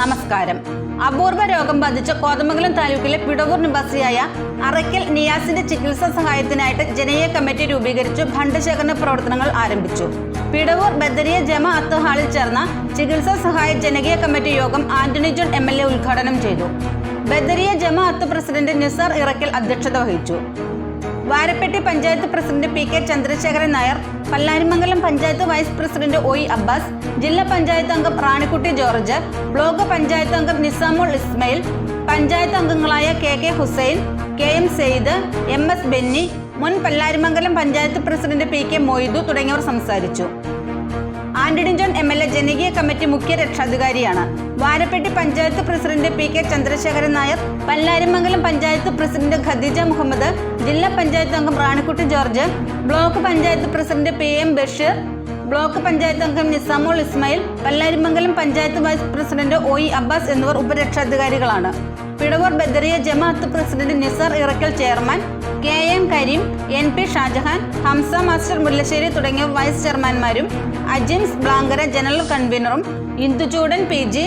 നമസ്കാരം. അപൂർവ രോഗം ബാധിച്ച കോതമംഗലം താലൂക്കിലെ പിടവൂർ നിവാസിയായ അറയ്ക്കൽ നിയാസിന്റെ ചികിത്സാ സഹായത്തിനായിട്ട് ജനകീയ കമ്മിറ്റി രൂപീകരിച്ചു ഫണ്ട് ശേഖരണ പ്രവർത്തനങ്ങൾ ആരംഭിച്ചു. പിടവൂർ ബദരിയ ജമ അത്ത് ഹാളിൽ ചേർന്ന ചികിത്സാ സഹായ ജനകീയ കമ്മിറ്റി യോഗം Antony John M L A ഉദ്ഘാടനം ചെയ്തു. ബദരിയ ജമ അത്ത് പ്രസിഡന്റ് നിസാർ ഇറക്കൽ അധ്യക്ഷത വഹിച്ചു. Varappetty panchayat president P K Chandrasekharan Nair Pallarimangalam panchayat vice president O E Abbas ജില്ലാ പഞ്ചായത്ത് അംഗം റാണിക്കുട്ടി ജോർജ് ബ്ലോക്ക് പഞ്ചായത്ത് അംഗം നിസാമുൾ ഇസ്മയിൽ പഞ്ചായത്ത് അംഗങ്ങളായ K K Hussain K M Sayed M S Benny മുൻ Pallarimangalam panchayat president P K Moidu തുടങ്ങിയവർ സംസാരിച്ചു. Antony John M L A ജനകീയ committee മുഖ്യ രക്ഷാധികാരിയാണ്. Varappetty panchayat president P K Chandrasekharan Nair Pallarimangalam panchayat president Khadeeja Muhammed ജില്ലാ പഞ്ചായത്ത് അംഗം Ranikutty George block panchayat president P M Basheer block panchayat അംഗം Nizamul Ismail Pallarimangalam panchayat vice president O E Abbas എന്നിവർ ഉപരക്ഷാധികാരികളാണ്. Pidavoor Badariya Jamaat president Nisar Irakkal chairman K M Kareem N P Shajahan Hamza master Mullassery തുടങ്ങിയ vice ചെയർമാൻമാരും Ajins Blankara general കൺവീനറും Induchoodan P G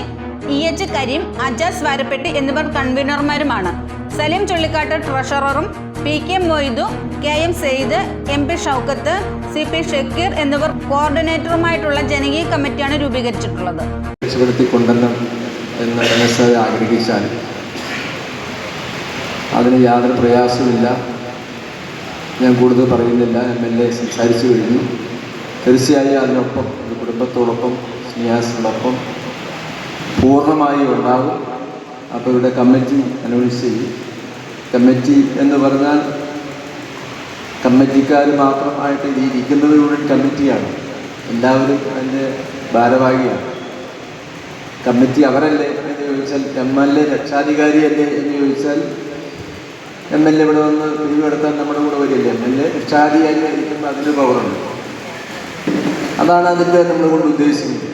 E H Kareem Ajas Varappetty എന്നിവർ കൺവീനർമാരുമാണ്. Saleem Chullikkattu ട്രഷററും P K Moidu K M Sayed M P Shoukath C P Shakeer എന്നിവർ കോർഡിനേറ്ററുമായിട്ടുള്ള ജനകീയ കമ്മിറ്റിയാണ് രൂപീകരിച്ചിട്ടുള്ളത്. ആഗ്രഹിച്ചാൽ അതിന് യാതൊരു പ്രയാസമില്ല ഞാൻ കൂടുതൽ പറയുന്നില്ല. എം എൽ എ സംസാരിച്ചു കഴിഞ്ഞു. തീർച്ചയായും അതിനൊപ്പം ഒരു കുടുംബത്തോടൊപ്പം സ്നേഹസിനോടൊപ്പം പൂർണമായി ഉണ്ടാകും അപ്പോൾ ഇവിടെ കമ്മിറ്റി അനൗൺസ് ചെയ്യും. കമ്മിറ്റി എന്ന് പറഞ്ഞാൽ കമ്മിറ്റിക്കാർ മാത്രമായിട്ട് ഈ ഇരിക്കുന്നത് കൂടി കമ്മിറ്റിയാണ്. എല്ലാവരും അതിന്റെ ഭാരവാഹിയാണ്. കമ്മിറ്റി അവരല്ലേ എന്ന് ചോദിച്ചാൽ എം എൽ എ രക്ഷാധികാരിയല്ലേ എന്ന് ചോദിച്ചാൽ എം എൽ എ ഇവിടെ വന്ന് പിരിവെടുത്താൽ നമ്മുടെ കൂടെ വരില്ല? എം എൽ എ ഷാദിയായി ആയിരിക്കുമ്പോൾ അതിന് പവറുണ്ട് അതാണ് അതിന്റെ നമ്മൾ കൊണ്ട് ഉദ്ദേശിക്കുന്നത്.